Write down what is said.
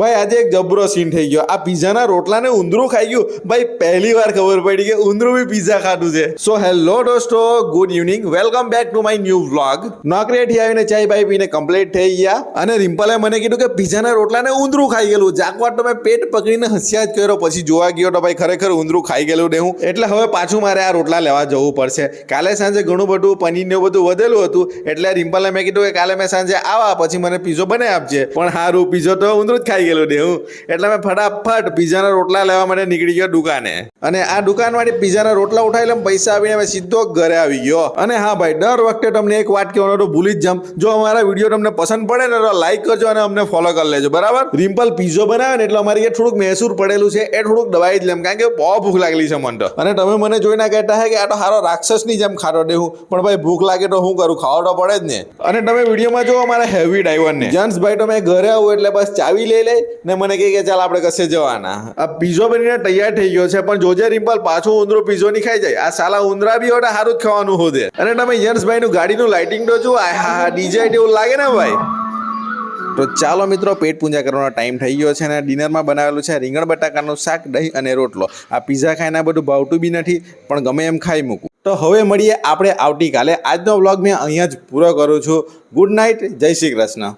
ભાઈ, આજે એક જબરો સીન થઈ ગયો. આ પીઝાના રોટલાને ઉંદરું ખાઈ ગયું. ભાઈ, પહેલી વાર ખબર પડી કે ઉંદરું બી પીઝા ખાધું છે. સો હેલો દોસ્તો good evening welcome back to my new vlog નોકરીએથી આવીને ચાય ભાઈ પીને કમ્પ્લીટ થઈ ગયા. અને રિમ્પલે મને કીધું કે પીઝાના રોટલાને ઉંદરું ખાઈ ગયેલું. જાકવાર તો મેં પેટ પકડીને હસ્યા જ કર્યો, પછી જોવા ગયો તો ભાઈ, ખરેખર ઉંદરું ખાઈ ગયેલું ને હું. એટલે હવે પાછું મારે આ રોટલા લેવા જવું પડશે. કાલે સાંજે ઘણું બધું પનીર ને બધું વધેલું હતું. એટલે રિમ્પલે મેં કીધું કે કાલે મેં સાંજે આવા, પછી મને પીઝો બનાવી આપજે. પણ હારું, પીઝો તો ઉંદરું જ ખાઈ ગયેલું ને હું એટલે મેં ફટાફટ પીઝાના રોટલા લેવા માટે નીકળી ગયો દુકાને. અને આ દુકાનમાંથી પીઝાના રોટલા ઉઠાવી લઈને પૈસા આપીને મેં સીધો ઘરે આવી ગયો. અને હા ભાઈ, દર વખતે તમને એક વાત કહેવાનો તો ભૂલી જ જામ જો અમારા વીડિયો તમને પસંદ પડે ને તો લાઈક કરજો અને અમને ફોલો કરી લેજો. બરાબર? રિમ્પલ પીઝો બનાવે ને એટલે અમારી થોડુંક મહેસૂર પડેલું છે. એ થોડુંક દવાઈ જ લેમ કારણ કે બહુ ભૂખ લાગેલી છે મને તો. અને તમે મને જોઈને કહેતા હે કે આ તો હારો રાક્ષસની જેમ ખાતો દેવું પણ ભાઈ, ભૂખ લાગે તો શું કરું? ખાવા તો પડે જ ને. અને તમે વિડીયોમાં જો અમારા હેવી ડ્રાઈવરને જેન્ટ્સ ભાઈ તો મેં ઘરે આવું એટલે બસ ચાવી લઈ લે. ને મને કહે કે ચાલ આપણે કશે જવાના. આ પીઝો બનીને તૈયાર થઈ ગયો છે, પણ જોજે રિમ્પલ, પાછો ઉંદરો પીઝો ની ખાઈ જાય. આ સાલા ઉંદરા બી ઓટા સારું જ ખાવાનું હોદે. અને તમે જેન્ટ્સ ભાઈ નું ગાડીનું લાઇટિંગ તો આ હા હા, ડીજે લાગે ને ભાઈ? તો ચાલો મિત્રો, પેટ પૂજા કરવાનો ટાઈમ થઈ ગયો છે અને ડિનરમાં બનાવેલું છે રીંગણ બટાકાનું શાક, દહીં અને રોટલો. આ પીઝા ખાઈને આ બધું ભાવતું બી નથી, પણ ગમે એમ ખાઈ મૂકું. તો હવે મળીએ આપણે આવતીકાલે. આજનો વ્લોગ મેં અહીંયા જ પૂરો કરું છું. ગુડ નાઇટ, જય શ્રી કૃષ્ણ.